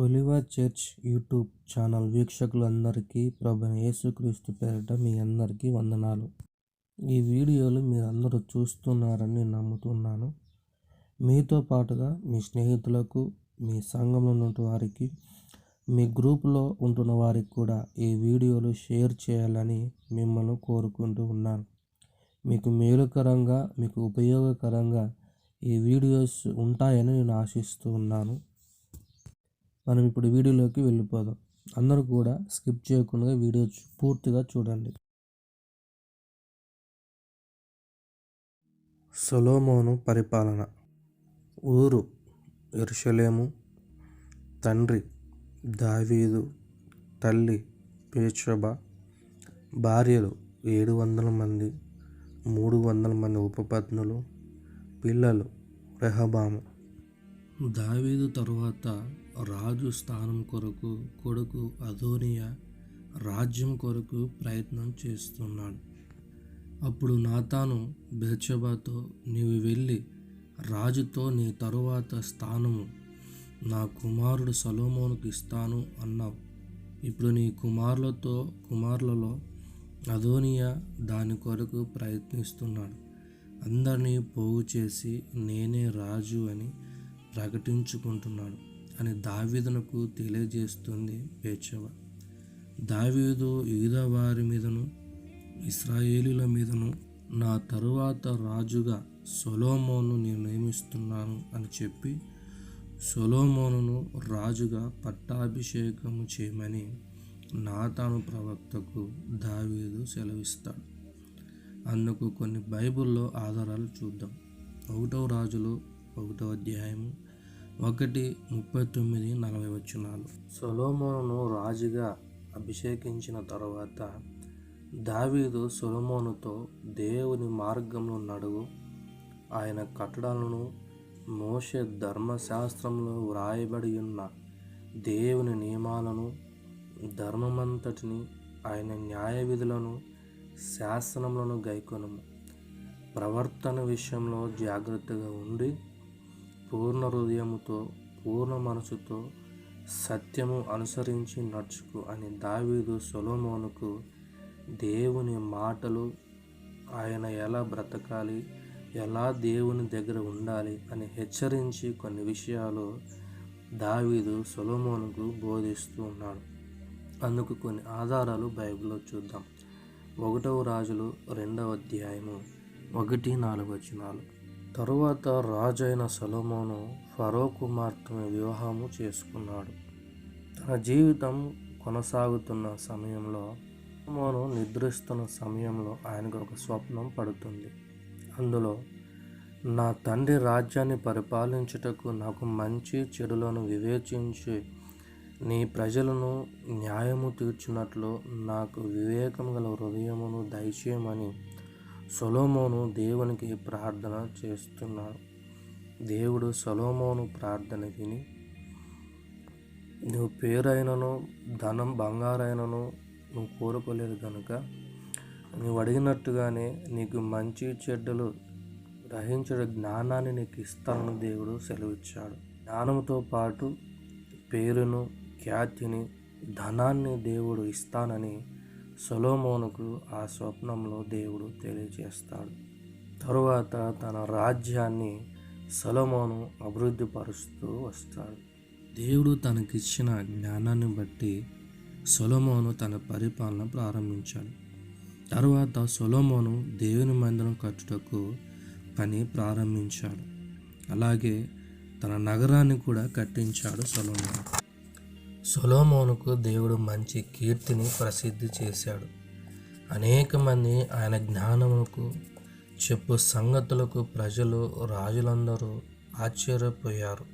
ఒలివ church YouTube channel వీక్షకులందరికీ ప్రభు యేసుక్రీస్తు పేరిట మీ అందరికీ వందనాలు. ఈ వీడియోలు మీరు అందరూ చూస్తున్నారని నమ్ముతున్నాను. మీతో పాటుగా మీ స్నేహితులకు మీ సంఘంలో ఉన్న వారికి మీ గ్రూపులో ఉంటున్న వారికి కూడా ఈ వీడియోలు షేర్ చేయాలని మిమ్మల్ని కోరుకుంటూ ఉన్నాను. మీకు మేలుకరంగా మీకు ఉపయోగకరంగా ఈ వీడియోస్ ఉంటాయని నేను ఆశిస్తూ ఉన్నాను. మనం ఇప్పుడు వీడియోలోకి వెళ్ళిపోదాం. అందరూ కూడా స్కిప్ చేయకుండా వీడియో పూర్తిగా చూడండి. సొలోమోను పరిపాలన. ఊరు ఎరుషలేము. తండ్రి దావీదు. తల్లి పేచబ భార్యలు ఏడు వందల మంది మూడు వందల మంది ఉపపత్నులు. పిల్లలు రెహబాము. దావీదు తరువాత రాజు స్థానం కొరకు కొడుకు అదోనియా రాజ్యం కొరకు ప్రయత్నం చేస్తున్నాడు. అప్పుడు నాతాను బెర్షబాతో నీవు వెళ్ళి రాజుతో నీ తరువాత స్థానము నా కుమారుడు సలోమోనుకు ఇస్తాను అన్నావు. ఇప్పుడు నీ కుమారులతో కుమారులలో అదోనియా దాని కొరకు ప్రయత్నిస్తున్నాడు. అందరినీ పోగు చేసి నేనే రాజు అని ప్రకటించుకుంటున్నాడు. అని దావీదునకు తెలియజేస్తుంది పేచవ. దావీదు యూదా వారి మీదను ఇస్రాయేలీల మీదను నా తరువాత రాజుగా సొలోమోను నేను నియమిస్తున్నాను అని చెప్పి సొలోమోనును రాజుగా పట్టాభిషేకము చేయమని నాతాను ప్రవక్తకు దావీదు సెలవిస్తాడు. అందుకు కొన్ని బైబిల్లో ఆధారాలు చూద్దాం. ఒకటవ రాజులు ఒకటవ అధ్యాయము ఒకటి ముప్పై తొమ్మిది నలభై వచనాలు సొలోమోనును రాజుగా అభిషేకించిన తర్వాత దావీదు సొలోమోనుతో దేవుని మార్గంలో నడువు ఆయన కట్టడాలను మోషే ధర్మశాస్త్రంలో వ్రాయబడి ఉన్న దేవుని నియమాలను ధర్మమంతటిని ఆయన న్యాయ విధులను శాసనములను గైకొనము. ప్రవర్తన విషయంలో జాగ్రత్తగా ఉండి పూర్ణ హృదయముతో పూర్ణ మనసుతో సత్యము అనుసరించి నడుచుకు అని దావీదు సొలోమోనుకు దేవుని మాటలు ఆయన ఎలా బ్రతకాలి ఎలా దేవుని దగ్గర ఉండాలి అని హెచ్చరించి కొన్ని విషయాలు దావీదు సొలోమోనుకు బోధిస్తూ ఉన్నాడు. అందుకు కొన్ని ఆధారాలు బైబిల్లో చూద్దాం. ఒకటవ రాజులు రెండవ అధ్యాయము ఒకటి నాలుగు వచనాలు. తరువాత రాజు అయిన సొలొమోను ఫరో కుమార్తెను వివాహము చేసుకున్నాడు. తన జీవితం కొనసాగుతున్న సమయంలో సొలొమోను నిద్రిస్తున్న సమయంలో ఆయనకు ఒక స్వప్నం పడుతుంది. అందులో నా తండ్రి రాజ్యాన్ని పరిపాలించుటకు నాకు మంచి చెడులను వివేచించి నీ ప్రజలను న్యాయము తీర్చున్నట్లు నాకు వివేకం గల హృదయమును దయచేయమని సొలోమోను దేవునికి ప్రార్థన చేస్తున్నాడు. దేవుడు సొలోమోను ప్రార్థన విని నువ్వు పేరైనను ధనం బంగారైనను నువ్వు కోరుకోలేదు కనుక నువ్వు అడిగినట్టుగానే నీకు మంచి చెడ్డలు గ్రహించడం జ్ఞానాన్ని నీకు ఇస్తానని దేవుడు సెలవిచ్చాడు. జ్ఞానంతో పాటు పేరును ఖ్యాతిని ధనాన్ని దేవుడు ఇస్తానని సొలోమోనుకు ఆ స్వప్నంలో దేవుడు తెలియజేస్తాడు. తరువాత తన రాజ్యాన్ని సొలోమోను అభివృద్ధి పరుస్తూ వస్తాడు. దేవుడు తనకిచ్చిన జ్ఞానాన్ని బట్టి సొలోమోను తన పరిపాలన ప్రారంభించాడు. తరువాత సొలోమోను దేవుని మందిరం కట్టుటకు పని ప్రారంభించాడు. అలాగే తన నగరాన్ని కూడా కట్టించాడు సొలోమోను. సొలోమోనుకు దేవుడు మంచి కీర్తిని ప్రసిద్ధి చేశాడు. అనేక మంది ఆయన జ్ఞానముకు చెప్పు సంగతులకు ప్రజలు రాజులందరూ ఆశ్చర్యపోయారు.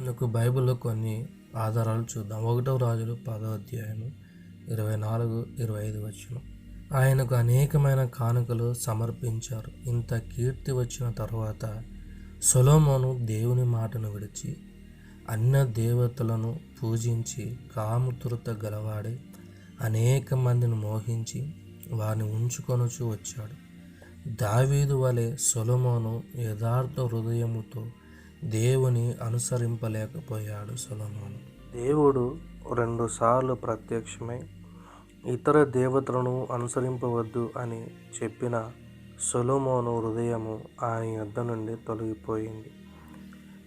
అందుకు బైబిల్లో కొన్ని ఆధారాలు చూద్దాం. ఒకటవ రాజులు పదో అధ్యాయము ఇరవై నాలుగు ఇరవై ఐదు వచ్చిన ఆయనకు అనేకమైన కానుకలు సమర్పించారు. ఇంత కీర్తి వచ్చిన తర్వాత సొలోమోను దేవుని మాటను విడిచి అన్న దేవతలను పూజించి కాముతురత గలవాడే అనేక మందిని మోహించి వారిని ఉంచుకొనుచు వచ్చాడు. దావీదు వలె సొలమోను యథార్థ హృదయముతో దేవుని అనుసరింపలేకపోయాడు సొలమోను. దేవుడు రెండుసార్లు ప్రత్యక్షమై ఇతర దేవతలను అనుసరింపవద్దు అని చెప్పిన సొలమోను హృదయము ఆయన యుద్ధ నుండి తొలగిపోయింది.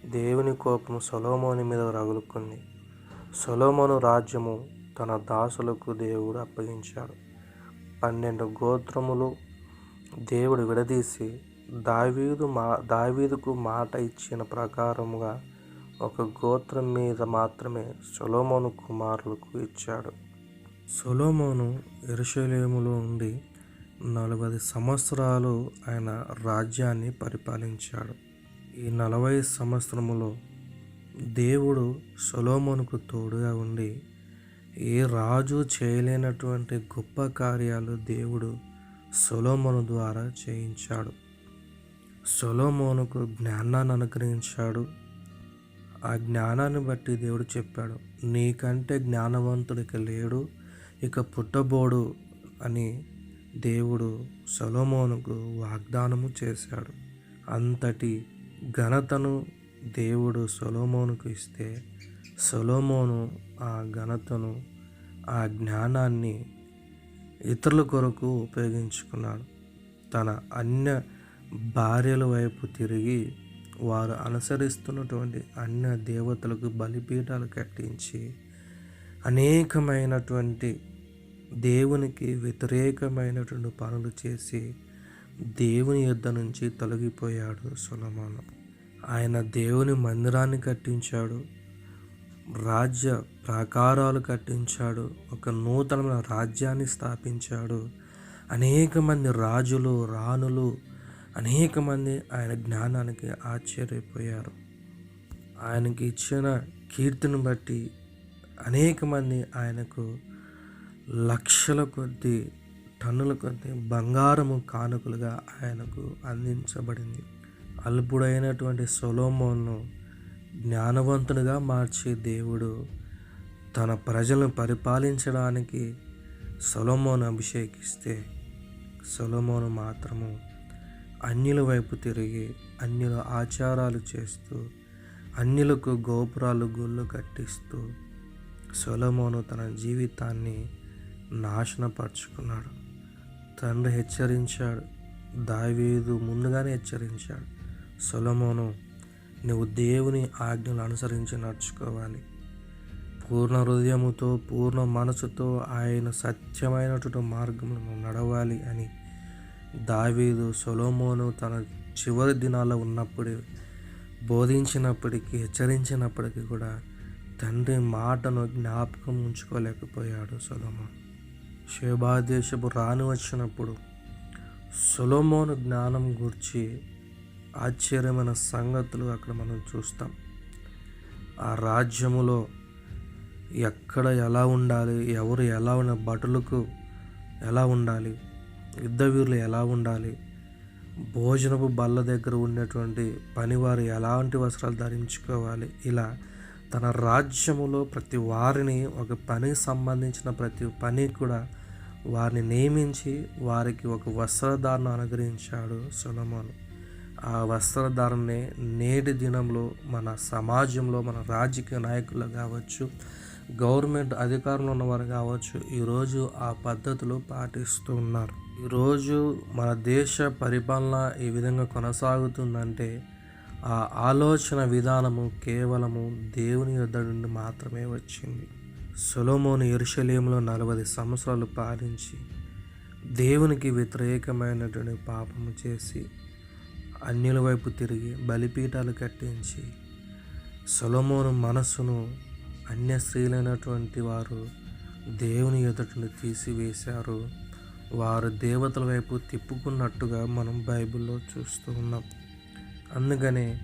దేవుని కోపం సొలోమోని మీద రగులుకుంది. సొలోమోను రాజ్యము తన దాసులకు దేవుడు అప్పగించాడు. పన్నెండు గోత్రములు దేవుడు విడదీసి దావీదు మా దావీదుకు మాట ఇచ్చిన ప్రకారముగా ఒక గోత్రం మీద మాత్రమే సొలోమోను కుమారులకు ఇచ్చాడు. సొలోమోను ఎరుషలేములో ఉండి నలభై సంవత్సరాలు ఆయన రాజ్యాన్ని పరిపాలించాడు. ఈ నలభై సంవత్సరములో దేవుడు సొలోమోనుకు తోడుగా ఉండి ఏ రాజు చేయలేనటువంటి గొప్ప కార్యాలు దేవుడు సొలోమోను ద్వారా చేయించాడు. సొలోమోనుకు జ్ఞానాన్ని అనుగ్రహించాడు. ఆ జ్ఞానాన్ని బట్టి దేవుడు చెప్పాడు నీకంటే జ్ఞానవంతుడికి లేడు ఇక పుట్టబోడు అని దేవుడు సొలోమోనుకు వాగ్దానము చేశాడు. అంతటి ఘనతను దేవుడు సొలోమోనుకు ఇస్తే సొలోమోను ఆ ఘనతను ఆ జ్ఞానాన్ని ఇతరుల కొరకు ఉపయోగించుకున్నాడు. తన అన్య భార్యల వైపు తిరిగి వారు అనుసరిస్తున్నటువంటి అన్య దేవతలకు బలిపీఠాలు కట్టించి అనేకమైనటువంటి దేవునికి వ్యతిరేకమైనటువంటి పనులు చేసి దేవుని యుద్ధ నుంచి తొలగిపోయాడు సొలమాను. ఆయన దేవుని మందిరాన్ని కట్టించాడు. రాజ్య ప్రాకారాలు కట్టించాడు. ఒక నూతనమైన రాజ్యాన్ని స్థాపించాడు. అనేక మంది రాజులు రాణులు అనేక మంది ఆయన జ్ఞానానికి ఆశ్చర్యపోయారు. ఆయనకి ఇచ్చిన కీర్తిని బట్టి అనేక మంది ఆయనకు లక్షల కొద్ది టన్నుల కొద్ది బంగారము కానుకలుగా ఆయనకు అందించబడింది. అల్పుడైనటువంటి సొలోమోన్ను జ్ఞానవంతునిగా మార్చే దేవుడు తన ప్రజలను పరిపాలించడానికి సొలమోను అభిషేకిస్తే సొలమోను మాత్రము అన్యుల వైపు తిరిగి అన్యుల ఆచారాలు చేస్తూ అన్యులకు గోపురాలు గుళ్ళు కట్టిస్తూ సొలమోను తన జీవితాన్ని నాశనపరుచుకున్నాడు. తండ్రి హెచ్చరించాడు. దావీదు ముందుగానే హెచ్చరించాడు. సొలమోను నువ్వు దేవుని ఆజ్ఞలు అనుసరించి నడుచుకోవాలి. పూర్ణ హృదయముతో పూర్ణ మనసుతో ఆయన సత్యమైనటువంటి మార్గంలో నడవాలి అని దావీదు సొలోమోను తన చివరి దినాల్లో ఉన్నప్పుడు బోధించినప్పటికీ హెచ్చరించినప్పటికీ కూడా తండ్రి మాటను జ్ఞాపకం ఉంచుకోలేకపోయాడు సొలోమోను. శోభాదేశపు రాని వచ్చినప్పుడు సొలోమోను జ్ఞానం గురించి ఆశ్చర్యమైన సంగతులు అక్కడ మనం చూస్తాం. ఆ రాజ్యములో ఎక్కడ ఎలా ఉండాలి ఎవరు ఎలా ఉన్న భటులకు ఎలా ఉండాలి యుద్ధ వీరులు ఎలా ఉండాలి భోజనపు బల్ల దగ్గర ఉండేటువంటి పనివారు ఎలాంటి వస్త్రాలు ధరించుకోవాలి ఇలా తన రాజ్యములో ప్రతి వారిని ఒక పనికి సంబంధించిన ప్రతి పని కూడా వారిని నియమించి వారికి ఒక వస్త్రధారణ అనుగ్రహించాడు సొలమోను. ఆ వస్త్రధారణే నేటి దినంలో మన సమాజంలో మన రాజకీయ నాయకులు కావచ్చు గవర్నమెంట్ అధికారంలో ఉన్నవారు కావచ్చు ఈరోజు ఆ పద్ధతులు పాటిస్తూ ఉన్నారు. ఈరోజు మన దేశ పరిపాలన ఈ విధంగా కొనసాగుతుందంటే ఆ ఆలోచన విధానము కేవలము దేవుని యొద్ద నుండి మాత్రమే వచ్చింది. సొలోమోను ఎరుషలేములో నలభై సంవత్సరాలు పాలించి దేవునికి వ్యతిరేకమైనటువంటి పాపము చేసి అన్యుల వైపు తిరిగి బలిపీఠాలు కట్టించి సొలమోను మనస్సును అన్య స్త్రీలైనటువంటి వారు దేవుని ఎదుటిని తీసివేశారు. వారు దేవతల వైపు తిప్పుకున్నట్టుగా మనం బైబిల్లో చూస్తూ ఉన్నాం. అందుకనే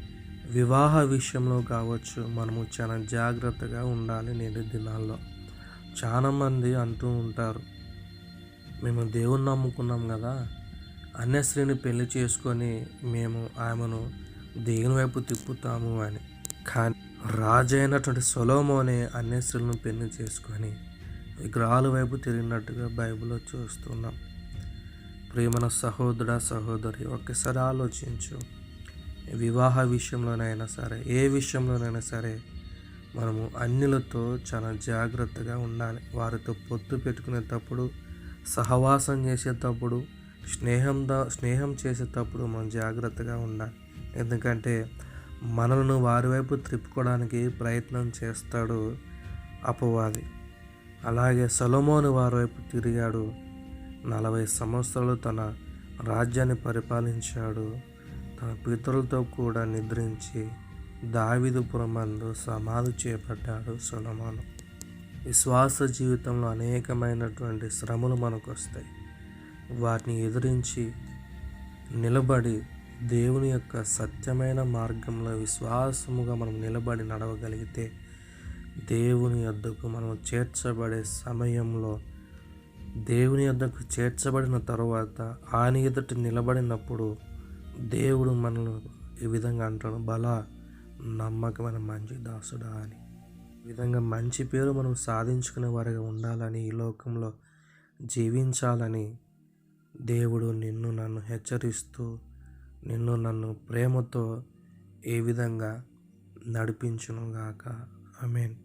వివాహ విషయంలో కావచ్చు మనము చాలా జాగ్రత్తగా ఉండాలి నేటి దినాల్లో. చాలామంది అంటూ ఉంటారు మేము దేవుణ్ణి నమ్ముకున్నాం కదా అన్యశ్రీని పెళ్ళి చేసుకొని మేము ఆమెను దేవుని వైపు తిప్పుతాము అని. కానీ రాజైనటువంటి సొలోమోనే అన్యశ్రీలను పెళ్ళి చేసుకొని విగ్రహాల వైపు తిరిగినట్టుగా బైబిల్లో చూస్తున్నాం. ప్రేమన సహోదర సహోదరి ఒక్కసారి ఆలోచించు. వివాహ విషయంలోనైనా సరే ఏ విషయంలోనైనా సరే మనము అన్యులతో చాలా జాగ్రత్తగా ఉండాలి. వారితో పొత్తు పెట్టుకునేటప్పుడు సహవాసం చేసేటప్పుడు స్నేహం స్నేహం చేసేటప్పుడు మనం జాగ్రత్తగా ఉండాలి. ఎందుకంటే మనలను వారి వైపు త్రిప్పుకోవడానికి ప్రయత్నం చేస్తాడు అపవాది. అలాగే సలోమోని వారి వైపు తిరిగాడు. నలభై సంవత్సరాలు తన రాజ్యాన్ని పరిపాలించాడు. తన పితరులతో కూడా నిద్రించి దావిదుపురమందు సమాధి చేపట్టాడు సొలొమోను. విశ్వాస జీవితంలో అనేకమైనటువంటి శ్రమలు మనకు వస్తాయి వాటిని ఎదిరించి నిలబడి దేవుని యొక్క సత్యమైన మార్గంలో విశ్వాసముగా మనం నిలబడి నడవగలిగితే దేవుని యొద్దకు మనం చేర్చబడే సమయంలో దేవుని యొద్దకు చేర్చబడిన తరువాత ఆయన ఎదుటి నిలబడినప్పుడు దేవుడు మనల్ని ఈ విధంగా అంటాడు బల నమ్మకమైన మంచి దాసుడా అని. ఈ విధంగా మంచి పేరు మనం సాధించుకునే వారిగా ఉండాలని ఈ లోకంలో జీవించాలని దేవుడు నిన్ను నన్ను హెచ్చరిస్తూ నిన్ను నన్ను ప్రేమతో ఏ విధంగా నడిపించునుగాక మీన్